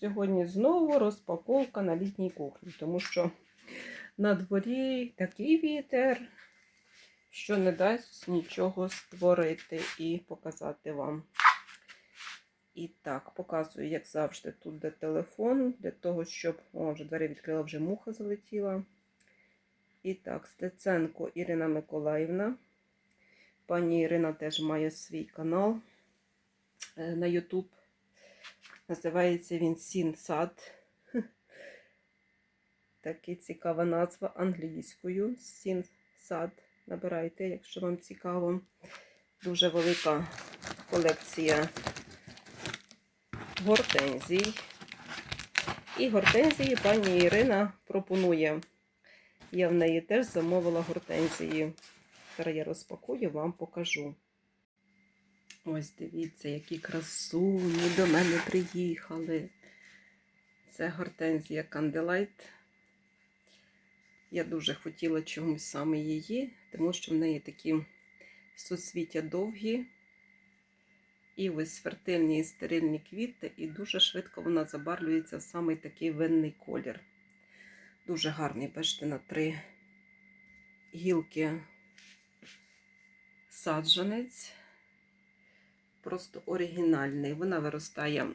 Сьогодні знову розпаковка на літній кухні, тому що на дворі такий вітер, що не дасть нічого створити і показати вам. І так, показую, як завжди, тут де телефон, для того, щоб. О, вже двері відкрила, вже муха залетіла. І так, Стеценко Ірина Миколаївна. Пані Ірина теж має свій канал е, на YouTube. Називається він Сін Сад. Така цікава назва англійською. Сін Сад. Набирайте, якщо вам цікаво. Дуже велика колекція гортензій. І гортензії пані Ірина пропонує. Я в неї теж замовила гортензії. Зараз я розпакую, вам покажу. Ось дивіться, які красуні до мене приїхали. Це гортензія Candlelight. Я дуже хотіла чомусь саме її, тому що в неї такі суцвіття довгі. І ось фертильні і стерильні квіти, і дуже швидко вона забарвлюється в самий такий винний колір. Дуже гарний, бачите, на три гілки саджанець. Просто оригінальний. Вона виростає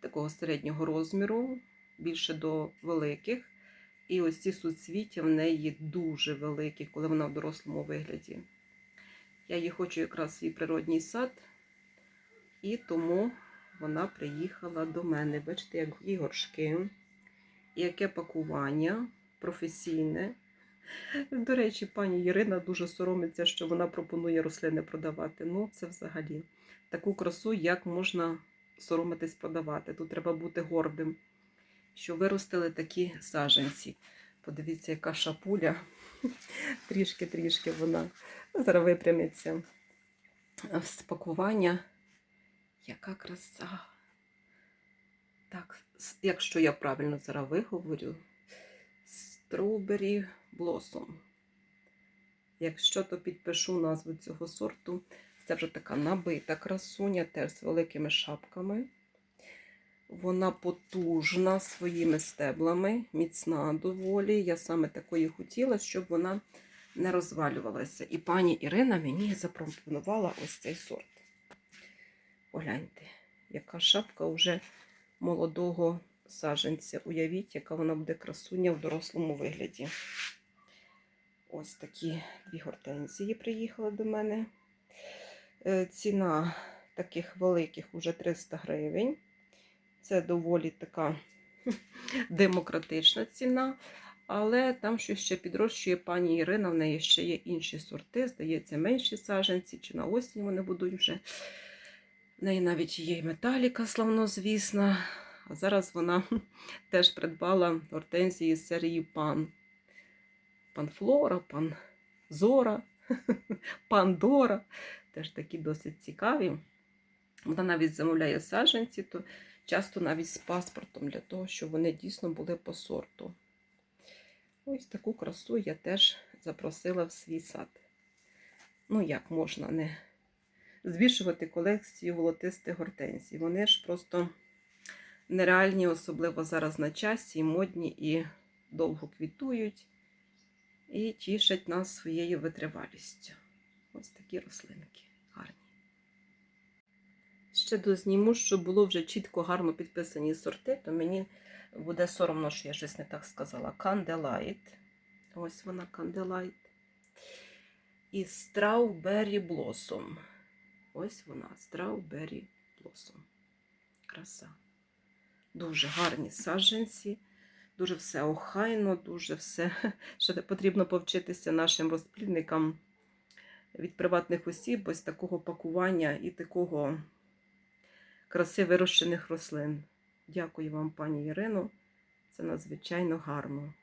такого середнього розміру, більше до великих. І ось ці суцвіття в неї дуже великі, коли вона в дорослому вигляді. Я її хочу якраз свій природній сад, і тому вона приїхала до мене. Бачите, як і горшки, яке пакування професійне. До речі, пані Ірина дуже соромиться, що вона пропонує рослини продавати. Ну, це взагалі таку красу, як можна соромитись продавати. Тут треба бути гордим, що виростили такі саженці. Подивіться, яка шапуля. Трішки-трішки вона зараз випрямиться. З пакування. Яка краса. Так, якщо я правильно зараз виговорю, Strawberry Blossom. Якщо то підпишу назву цього сорту, це вже така набита красуня, теж з великими шапками. Вона потужна своїми стеблами, міцна доволі. Я саме такої хотіла, щоб вона не розвалювалася. І пані Ірина мені запропонувала ось цей сорт. Погляньте, яка шапка вже молодого саженця. Уявіть, яка вона буде красуня в дорослому вигляді. Ось такі дві гортензії приїхали до мене. Е, Ціна таких великих уже 300 гривень. Це доволі така демократична ціна. Але там, що ще підрощує пані Ірина, в неї ще є інші сорти, здається, менші саженці, чи на осінь вони будуть вже. В неї навіть є і металіка, славнозвісна. А зараз вона теж придбала гортензії з серії Пан. Пан Флора, пан Зора, Пандора. Теж такі досить цікаві. Вона навіть замовляє саджанці, то часто навіть з паспортом, для того, щоб вони дійсно були по сорту. Ось таку красу я теж запросила в свій сад. Ну, як можна не збільшувати колекцію волотистих гортензій. Вони ж просто нереальні, особливо зараз на часі, і модні і довго квітують, і тішать нас своєю витривалістю. Ось такі рослинки гарні. Ще дозніму, щоб було вже чітко гарно підписані сорти, то мені буде соромно, що я щось не так сказала. Candlelight. Ось вона Candlelight. І Strawberry Blossom. Ось вона, Strawberry Blossom. Краса. Дуже гарні саджанці, дуже все охайно, дуже все. Ще потрібно повчитися нашим розплідникам від приватних осіб, ось такого пакування і такого краси вирощених рослин. Дякую вам, пані Ірино. Це надзвичайно гарно.